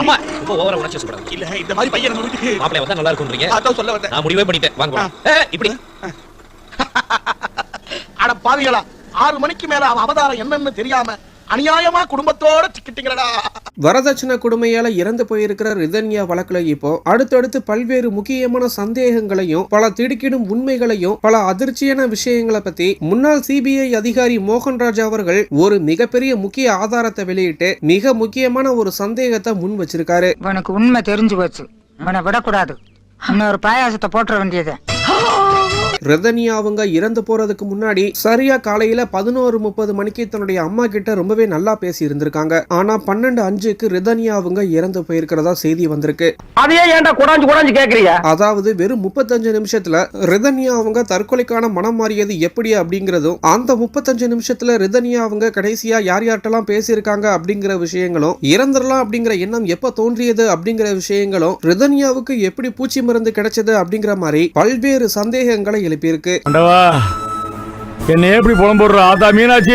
அம்மா ரொம்ப ஓவரா உணர்ச்சி வசப்படாது இல்ல இந்த மாதிரி பையன் நம்ம வீட்டுக்கு மாப்பிள்ளை வந்தா நல்லா இருக்கும்ன்றீங்க அதான் சொல்ல வந்தேன் நான் முடிவே பண்ணிட்டேன் வாங்க இப்படி அட பாவிகளா ஆறு மணிக்கு மேல அவதாரம் என்னன்னு தெரியாம அநியாயமா குடும்பத்தோட சிக்கிட்டீங்களடா. வரதட்சணை கொடுமையால இறந்து போயிருக்கிற ரிதன்யா வழக்குல இப்போ அடுத்தடுத்து பல்வேறு முக்கியமான சந்தேகங்களையும் பல திடுக்கிடும் உண்மைகளையும் பல அதிர்ச்சியான விஷயங்களை பத்தி முன்னாள் சிபிஐ அதிகாரி மோகன்ராஜ் அவர்கள் ஒரு மிகப்பெரிய முக்கிய ஆதாரத்தை வெளியிட்டு மிக முக்கியமான ஒரு சந்தேகத்தை முன் வச்சிருக்காரு. இவனுக்கு உண்மை தெரிஞ்சு போச்சு. இவனை விடக்கூடாது. இன்னொரு பாயாசத்தை போட்டுற வேண்டியது. ரிதன்யா அவங்க இறந்து போறதுக்கு முன்னாடி சரியா காலையில பதினோரு முப்பது மணிக்கு தன்னுடைய அம்மா கிட்ட ரொம்பவே நல்லா பேசி இருந்திருக்காங்க. ஆனா பன்னெண்டு அஞ்சுக்கு ரிதன்யா அவங்க இறந்து போயிருக்கிறதா செய்தி வந்திருக்கு. அதையே ஏன்டா குடாஞ்சு குடாஞ்சு கேக்குறியா அதாவது வெறும் முப்பத்தஞ்சு நிமிஷத்துல ரிதன்யா அவங்க தற்கொலைக்கான மனம் மாறியது எப்படி அப்படிங்கறதும் அந்த முப்பத்தஞ்சு நிமிஷத்துல ரிதன்யா அவங்க கடைசியா யார் யார்கிட்டலாம் பேசியிருக்காங்க அப்படிங்கிற விஷயங்களும் இறந்துடலாம் அப்படிங்கிற எண்ணம் எப்ப தோன்றியது அப்படிங்கிற விஷயங்களும் ரிதன்யாவுக்கு எப்படி பூச்சி மருந்து கிடைச்சது அப்படிங்கிற மாதிரி பல்வேறு சந்தேகங்களை எழுப்பியிருக்கு. ஆண்டவா என்ன எப்படி புலம்புடுற ஆதா மீனாட்சி?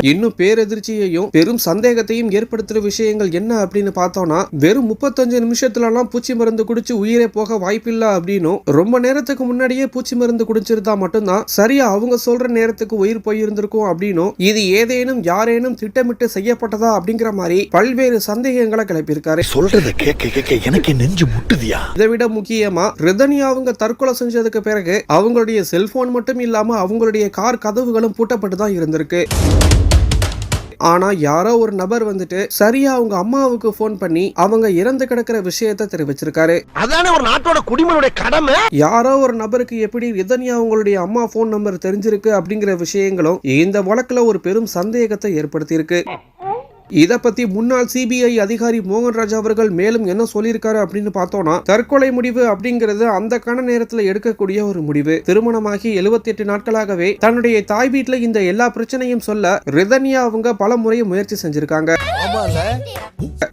இன்னும் பேரெதிர்ச்சியையும் பெரும் சந்தேகத்தையும் ஏற்படுத்துற விஷயங்கள் என்ன அப்படின்னு பார்த்தோம்னா வெறும் முப்பத்தஞ்சு நிமிஷத்துலலாம் பூச்சி மருந்து குடிச்சு உயிரே போக வாய்ப்பில்லை அப்படின்னும் ரொம்ப நேரத்துக்கு முன்னாடியே பூச்சி மருந்து குடிச்சிருந்தா மட்டும்தான் சரியா அவங்க சொல்ற நேரத்துக்கு உயிர் போயிருந்திருக்கும் அப்படின்னும் இது ஏதேனும் யாரேனும் திட்டமிட்டு செய்யப்பட்டதா அப்படிங்கிற மாதிரி பல்வேறு சந்தேகங்களை கிளப்பியிருக்காரு. சொல்றத கேட்க கேட்க எனக்கு நெஞ்சு முட்டுதியா? இதை விட முக்கியமா ரிதன்யா அவங்க தற்கொலை செஞ்சதுக்கு பிறகு அவங்களுடைய செல்போன் மட்டும் இல்லாம அவங்களுடைய கார் கதவுகளும் பூட்டப்பட்டு தான் இருந்திருக்கு. ஆனா யாரோ ஒரு நபர் வந்துட்டு சரியா அவங்க அம்மாவுக்கு ஃபோன் பண்ணி அவங்க இறந்து கிடக்கிற விஷயத்த தெரிவிச்சிருக்காரு. அதானே ஒரு நாட்டோட குடிமனுடைய கடமை? யாரோ ஒரு நபருக்கு எப்படி ரிதன்யா அவங்களுடைய அம்மா ஃபோன் நம்பர் தெரிஞ்சிருக்கு அப்படிங்கிற விஷயங்களும் இந்த வழக்குல ஒரு பெரும் சந்தேகத்தை ஏற்படுத்தியிருக்கு. இத பத்தி முன்னாள் சிபிஐ அதிகாரி மோகன்ராஜ் அவர்கள் மேலும் என்ன சொல்லியிருக்காரு அப்படின்னு பார்த்தோம்னா தற்கொலை முடிவு அப்படிங்கிறது அந்த கண நேரத்துல எடுக்கக்கூடிய ஒரு முடிவு. திருமணமாகி 78 எட்டு நாட்களாகவே தன்னுடைய தாய் வீட்டுல இந்த எல்லா பிரச்சனையும் சொல்ல ரிதன்யா அவங்க பல முறை முயற்சி செஞ்சிருக்காங்க.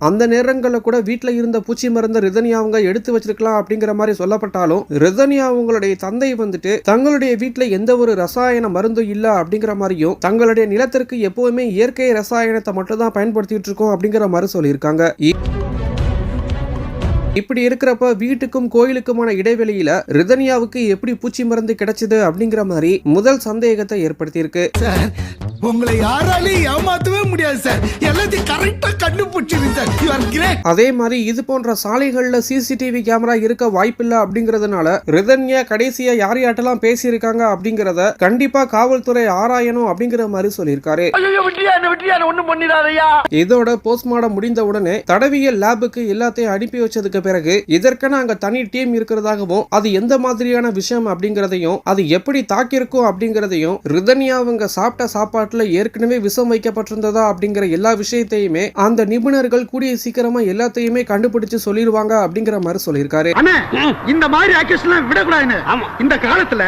அந்த நேரங்கள்ல கூட வீட்ல இருந்த பூச்சி மருந்த ரிதன்யா அவங்க எடுத்து வச்சிருக்கலாம் அப்படிங்கிற மாதிரி சொல்லப்பட்டாலும் ரிதன்யா அவங்களுடைய தந்தை வந்துட்டு தங்களுடைய வீட்ல எந்த ஒரு ரசாயன மருந்தும் இல்ல அப்படிங்கிற மாதிரியும் தங்களுடைய நிலத்திற்கு எப்பவுமே இயற்கை ரசாயனத்தை மட்டும் தான் பயன்படுத்திட்டு இருக்கோம் அப்படிங்கிற மாதிரி சொல்லியிருக்காங்க. இப்படி இருக்கிறப்ப வீட்டுக்கும் கோயிலுக்குமான இடைவெளியில ரிதன்யாவுக்கு எப்படி பூச்சி மருந்து கிடைச்சது அப்படிங்கிற மாதிரி முதல் சந்தேகத்தை ஏற்படுத்தியிருக்கு. உங்களை யாராலையும் ஏமாத்தவே முடியாது சார் எல்லாத்தையும் கரெக்டா கண்டுபிடிச்சிருக்கு சார் யூ ஆர் கிரேட் அதே மாதிரி இது போன்ற சாலைகள்ல சிசிடிவி கேமரா இருக்க வாய்ப்பில்லை அப்படிங்கறதுனால ரிதன்யா கடைசியா யார் யார்ட்டெல்லாம் பேசியிருக்காங்க அப்படிங்கறத கண்டிப்பா காவல்துறை ஆராயணும் அப்படிங்கிற மாதிரி சொல்லியிருக்காரு. இதோட போஸ்ட்மார்டம் முடிந்த உடனே தடவியல் லேபுக்கு எல்லாத்தையும் அனுப்பி வச்சதுக்கு பிறகு இதற்கென அங்க தனி டீம் இருக்கிறதாகவும் அது எந்த மாதிரியான விஷயம் அப்படிங்கறதையும் அது எப்படி தாக்கியிருக்கும் அப்படிங்கறதையும் ரிதன்யா அவங்க சாப்பிட்ட சாப்பாட்டுல ஏற்கனவே விஷம் வைக்கப்பட்டிருந்ததா அப்படிங்கிற எல்லா விஷயத்தையுமே அந்த நிபுணர்கள் கூடிய சீக்கிரமா எல்லாத்தையுமே கண்டுபிடிச்சு சொல்லிடுவாங்க அப்படிங்கிற மாதிரி சொல்லியிருக்காரு. இந்த மாதிரி விடக்கூடாதுன்னு. இந்த காலத்துல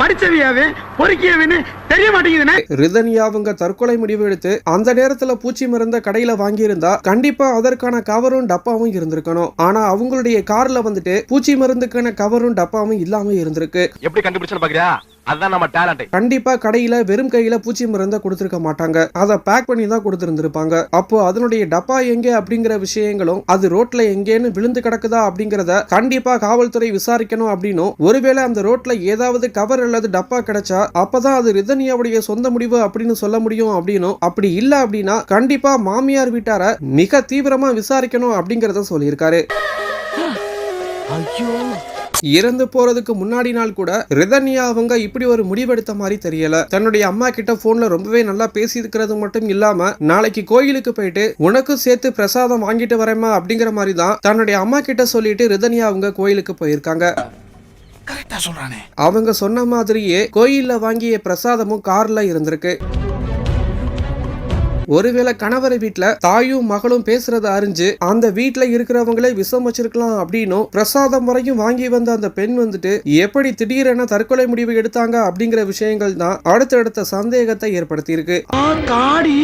படிச்சவியாவே பொறுக்கியவன்னு தெரிய மாட்டேங்குதுண்ணே. ரிதன்யா அவங்க தற்கொலை முடிவு எடுத்து அந்த நேரத்துல பூச்சி மருந்த கடையில வாங்கியிருந்தா கண்டிப்பா அதற்கான கவரும் டப்பாவும் இருந்திருக்கணும். ஆனா அவங்களுடைய கார்ல வந்துட்டு பூச்சி மருந்துக்கான கவரும் டப்பாவும் இல்லாம இருந்திருக்கு. எப்படி கண்டுபிடிச்சன்னு பாக்குறியா? அதுதான் நம்ம டேலண்ட் கண்டிப்பா கடையில வெறும் கையில பூச்சி மருந்த கொடுத்திருக்க மாட்டாங்க. அதை பேக் பண்ணி தான் கொடுத்திருந்திருப்பாங்க. அப்போ அதனுடைய டப்பா எங்க அப்படிங்கிற விஷயங்களும் அது ரோட்ல எங்கேன்னு விழுந்து கிடக்குதா அப்படிங்கறத கண்டிப்பா காவல்துறை விசாரிக்கணும் அப்படின்னும். ஒருவேளை அந்த ரோட்ல ஏதாவது கவர் அல்லது டப்பா கிடைச்சா அப்பதான் அது ரிதன்யாவுடைய சொந்த முடிவு அப்படின்னு சொல்ல முடியும் அப்படின்னும். அப்படி இல்ல அப்படின்னா கண்டிப்பா மாமியார் வீட்டார மிக தீவிரமா விசாரிக்கணும் அப்படிங்கறத சொல்லியிருக்காரு. இறந்து போறதுக்கு முன்னாடி நாள் கூட ரிதன்யா அவங்க இப்படி ஒரு முடிவெடுத்த மாதிரி தெரியல. தன்னுடைய அம்மா கிட்ட போன்ல ரொம்பவே நல்லா பேசி இருக்கிறது மட்டும் இல்லாம நாளைக்கு கோயிலுக்கு போயிட்டு உனக்கு சேர்த்து பிரசாதம் வாங்கிட்டு வரேமா அப்படிங்கிற மாதிரி தான் தன்னுடைய அம்மா கிட்ட சொல்லிட்டு ரிதன்யா அவங்க கோயிலுக்கு போயிருக்காங்க. அவங்க சொன்ன மாதிரியே கோயில்ல வாங்கிய பிரசாதமும் கார்ல இருந்திருக்கு. ஒருவேளை கணவரை வீட்டுல தாயும் மகளும் பேசுறத அறிஞ்சு அந்த வீட்டுல இருக்கிறவங்களே விஷம் வச்சிருக்கலாம் அப்படின்னும் பிரசாதம் வரையும் வாங்கி வந்த அந்த பெண் வந்துட்டு எப்படி திடீரென தற்கொலை முடிவு எடுத்தாங்க அப்படிங்கிற விஷயங்கள் தான் அடுத்தடுத்த சந்தேகத்தை ஏற்படுத்தியிருக்கு. காடி!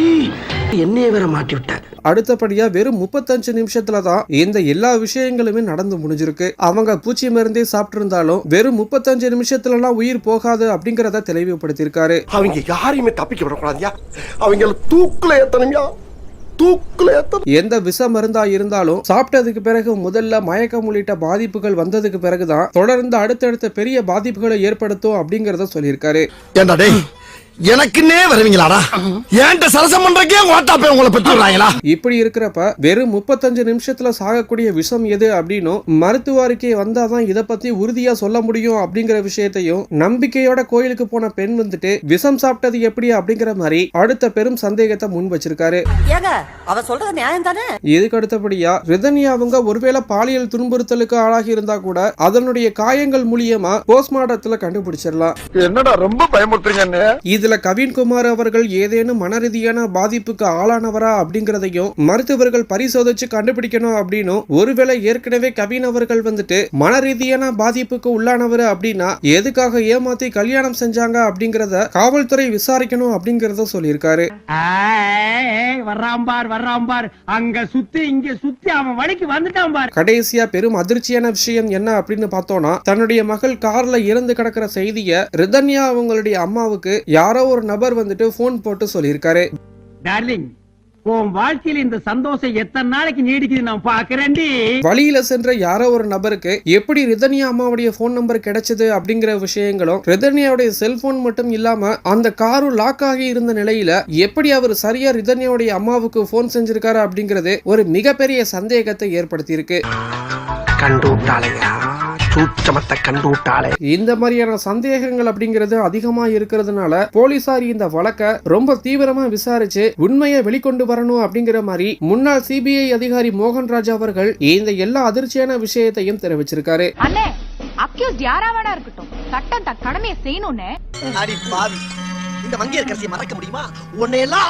என்னைய வேற மாட்டி விட்டார் அடுத்தபடியா வெறும் முப்பத்தஞ்சு நிமிஷத்துல தான் இந்த எல்லா விஷயங்களுமே நடந்து முடிஞ்சிருக்கு. அவங்க பூச்சி மருந்தே சாப்பிட்டு இருந்தாலும் வெறும் முப்பத்தஞ்சு நிமிஷத்துலலாம் உயிர் போகாது அப்படிங்கறத தெளிவுபடுத்தியிருக்காரு. அவங்க யாரையுமே தப்பிக்க விடக்கூடாதியா? அவங்கள தூக்குல ஏத்தணும்யா? தூக்குல ஏத்த எந்த விஷ மருந்தா இருந்தாலும் சாப்பிட்டதுக்கு பிறகு முதல்ல மயக்கம் உள்ளிட்ட பாதிப்புகள் வந்ததுக்கு பிறகுதான் தொடர்ந்து அடுத்தடுத்த பெரிய பாதிப்புகளை ஏற்படுத்தும் அப்படிங்கறத சொல்லியிருக்காரு. எனக்குன்னே வருவீங்களாடா? ஏன்ட்ட சரசம் பண்றக்கே ஓட்டாப்பே உங்களை பெற்றுறாங்களா இப்படி இருக்கிறப்ப வெறும் முப்பத்தஞ்சு நிமிஷத்துல சாகக்கூடிய விஷம் எது அப்படின்னும் மருத்துவ அறிக்கை வந்தாதான் இத பத்தி உறுதியா சொல்ல முடியும் அப்படிங்கிற விஷயத்தையும் நம்பிக்கையோட கோயிலுக்கு போன பெண் வந்துட்டு விஷம் சாப்பிட்டது எப்படி அப்படிங்கிற மாதிரி அடுத்த பெரும் சந்தேகத்தை முன் வச்சிருக்காரு. ஏங்க அவ சொல்றது நியாயம் தானே? இதுக்கு அடுத்தபடியா ரிதன்யா அவங்க ஒருவேளை பாலியல் துன்புறுத்தலுக்கு ஆளாகி இருந்தா கூட அதனுடைய காயங்கள் மூலியமா போஸ்ட்மார்ட்டத்துல கண்டுபிடிச்சிடலாம். என்னடா ரொம்ப பயமுறுத்துறீங்க இதுல கவின்குமார் அவர்கள் ஏதேனும் மனரீதியான பாதிப்புக்கு ஆளானவரா அப்படிங்கறதையும் மருத்துவர்கள் பரிசோதிச்சு கண்டுபிடிக்கணும் அப்படின்னும் ஒருவேளை ஏற்கனவே கவின் அவர்கள் வந்துட்டு மனரீதியான பாதிப்புக்கு உள்ளானவர் அப்படின்னா எதுக்காக ஏமாத்தி கல்யாணம் செஞ்சாங்க அப்படிங்கறத காவல்துறை விசாரிக்கணும் அப்படிங்கறத சொல்லியிருக்காரு. வர்றான் பார் வர்றான் பார். அங்க சுத்தி இங்க சுத்தி அவன் வழிக்கு வந்துட்டான் பார். கடைசியா பெரும் அதிர்ச்சியான விஷயம் என்ன அப்படின்னு பார்த்தோம்னா தன்னுடைய மகள் கார்ல இறந்து கிடக்கிற செய்திய ரிதன்யா அவங்களுடைய அம்மாவுக்கு யாரோ ஒரு நபர் வந்துட்டு போன் போட்டு சொல்லியிருக்காரு. டார்லிங் உன் வாழ்க்கையில இந்த சந்தோஷம் எத்தனை நாளைக்கு நீடிக்குது நான் பாக்குறேன்டி வழியில சென்ற யாரோ ஒரு நபருக்கு எப்படி ரிதன்யா அம்மாவுடைய ஃபோன் நம்பர் கிடைச்சது அப்படிங்கிற விஷயங்களும் ரிதன்யாவுடைய செல்போன் மட்டும் இல்லாம அந்த காரும் லாக் ஆகி இருந்த நிலையில எப்படி அவர் சரியா ரிதன்யாவுடைய அம்மாவுக்கு ஃபோன் செஞ்சிருக்காரு அப்படிங்கிறது ஒரு மிகப்பெரிய சந்தேகத்தை ஏற்படுத்தி இருக்கு கண்டு விட்டாளையா சூச்சமத்தை கண்டு விட்டாளே இந்த மாதிரியான சந்தேகங்கள் அப்படிங்கிறது அதிகமா இருக்கிறதுனால போலீசார் இந்த வழக்க ரொம்ப தீவிரமா விசாரிச்சு உண்மையை வெளிக்கொண்டு வரணும் அப்படிங்கிற மாதிரி முன்னாள் சிபிஐ அதிகாரி மோகன்ராஜ் அவர்கள் இந்த எல்லா அதிர்ச்சியான விஷயத்தையும் தெரிவிச்சிருக்காரு. அண்ணே அக்யூஸ்ட் யாரா வேணா இருக்கட்டும். சட்டம் தன் கடமையை செய்யணும்னு. அடி பாவி. இந்த வங்கி இருக்கரசியை மறக்க முடியுமா? உன்னை எல்லாம்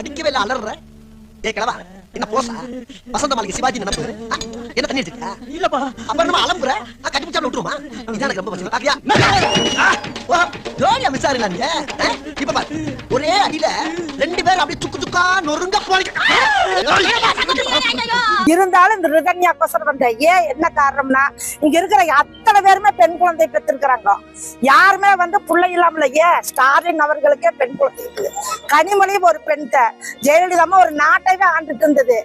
அடிக்கவே இல்ல அலற ஏ கிழவா என்ன போசா? வசந்த மாளிகை சிவாஜி நினைப்பு? என்ன தண்ணி எடுத்துக்க இல்லப்பா. அப்ப நம்ம அலம்புற? கட்டி பிடிச்சா விட்டுருமா? இதான் எனக்கு ரொம்ப பசி பாக்கியா ஓ ஜோலியா மிஸ் ஆகுறீங்களா நீங்க ஆ? இப்ப பாரு. ஒரே அடியில ரெண்டு பேரும் அப்படியே சுக்கு சுக்கா நொறுங்க இருந்தாலும் இந்த ரிதன்யா கொசர் வந்த ஏன் என்ன காரணம்னா இங்க இருக்கிற அத்தனை பேருமே பெண் குழந்தை பெற்றிருக்கிறாங்க. யாருமே வந்து பிள்ளை இல்லாமல ஏன்? ஸ்டாலின் அவர்களுக்கே பெண் குழந்தை இருக்குது. கனிமொழியும் ஒரு பெண் ஜெயலலிதா ஒரு நாட்டைவே ஆண்டுட்டு இருந்தது.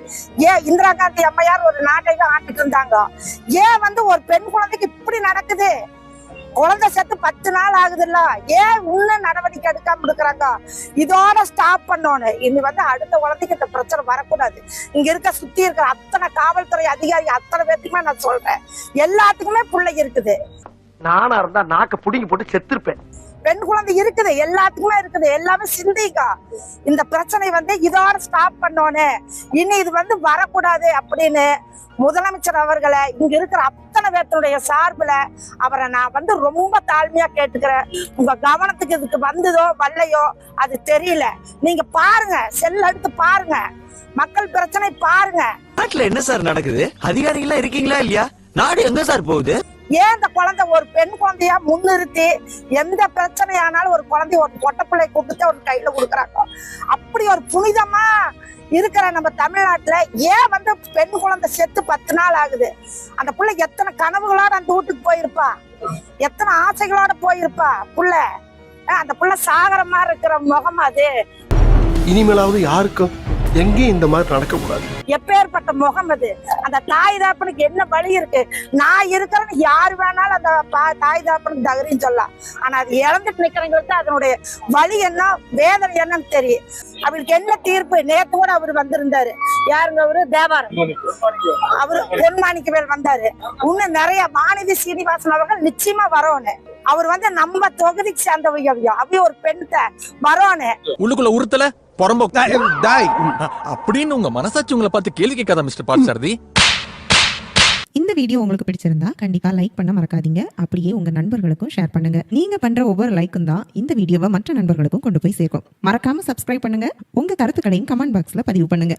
ஏன்? இந்திரா காந்தி அம்மையார் ஒரு நாட்டைவே ஆண்டுட்டு இருந்தாங்க. ஏன் வந்து ஒரு பெண் குழந்தைக்கு இப்படி நடக்குது? குழந்தை செத்து பத்து நாள் ஆகுதுல்ல. ஏன் உள்ள நடவடிக்கை எடுக்காம இருக்கிறாங்க? இதோட ஸ்டாப் பண்ணோன்னு. இனி வந்து அடுத்த குழந்தைக்கு இந்த பிரச்சனை வரக்கூடாது. இங்க இருக்க சுத்தி இருக்கிற அத்தனை காவல்துறை அதிகாரி அத்தனை பேர்த்துக்குமே நான் சொல்றேன். எல்லாத்துக்குமே பிள்ளை இருக்குது. நானா இருந்தா நாக்க புடிங்கி போட்டு செத்துருப்பேன். பெண் குழந்தை இருக்குது எல்லாத்துக்குமே இருக்குது எல்லாமே சிந்திக்கா. இந்த பிரச்சனை வந்து இதோட ஸ்டாப் பண்ணோன்னு இனி இது வந்து வரக்கூடாது அப்படின்னு முதலமைச்சர் அவர்களை இங்க இருக்கிற அத்தனை பேர்த்தனுடைய சார்பில் அவரை நான் வந்து ரொம்ப தாழ்மையா கேட்டுக்கிறேன். உங்க கவனத்துக்கு இதுக்கு வந்ததோ வரலையோ அது தெரியல. நீங்க பாருங்க செல் எடுத்து பாருங்க. மக்கள் பிரச்சனை பாருங்க. நாட்டுல என்ன சார் நடக்குது? அதிகாரிகளா இருக்கீங்களா இல்லையா? நாடு எங்க சார் போகுது? ஏன் இந்த குழந்தை ஒரு பெண் குழந்தையா முன்னிறுத்தி எந்த பிரச்சனையானாலும் ஒரு குழந்தை ஒரு பொட்ட பிள்ளை கூப்பிட்டு ஒரு கையில கொடுக்குறாங்க? அப்படி ஒரு புனிதமா இருக்கிற நம்ம தமிழ்நாட்டுல ஏன் வந்து பெண் குழந்தை செத்து பத்து நாள் ஆகுது? அந்த புள்ள எத்தனை கனவுகளோட அந்த வீட்டுக்கு போயிருப்பா? எத்தனை ஆசைகளோட போயிருப்பா? புள்ள அந்த புள்ள சாகர மாதிரி இருக்கிற முகம் அது. இனிமேலாவது யாருக்கும் எங்கேயும் இந்த மாதிரி நடக்க கூடாது எப்பேற்பட்ட முகம் அது? அந்த தாய் தாப்பனுக்கு என்ன வழி இருக்கு? நான் இருக்கிறேன்னு யார் வேணாலும் அந்த பா- தாய் தாப்பனுக்கு தகரின்னு சொல்லலாம். ஆனா அது இழந்துட்டு நிக்கிறவங்களுக்கு அதனுடைய வழி என்ன வேதனை என்னன்னு தெரியும். அவருக்கு என்ன தீர்ப்பு? நேத்து கூட அவர் வந்திருந்தாரு. யாருங்க அவரு? தேவாரம். அவரு பொன்மாணிக்கவேல் வந்தாரு. இன்னும் நிறைய வானதி சீனிவாசன் அவர்கள் நிச்சயமா வரணும் அவர் வந்து நம்ம தொகுதிக்கு சேர்ந்தவங்க அப்படியே ஒரு பெண் வரணும் உள்ளுக்குள்ள உறுத்தல? புறம்போ. அப்படின்னு உங்க மனசாட்சி உங்களை பார்த்து கேள்வி கேட்காத மிஸ்டர் பார்ட்சாரதி இந்த வீடியோ உங்களுக்கு பிடிச்சிருந்தா கண்டிப்பா லைக் பண்ண மறக்காதீங்க. அப்படியே உங்க நண்பர்களுக்கும் ஷேர் பண்ணுங்க. நீங்க பண்ற ஒவ்வொரு லைக்கும் தான் இந்த வீடியோவை மற்ற நண்பர்களுக்கும் கொண்டு போய் சேர்க்கும். மறக்காம சப்ஸ்கிரைப் பண்ணுங்க. உங்க கருத்துக்களையும் கமெண்ட் பாக்ஸ்ல பதிவு பண்ணுங்க.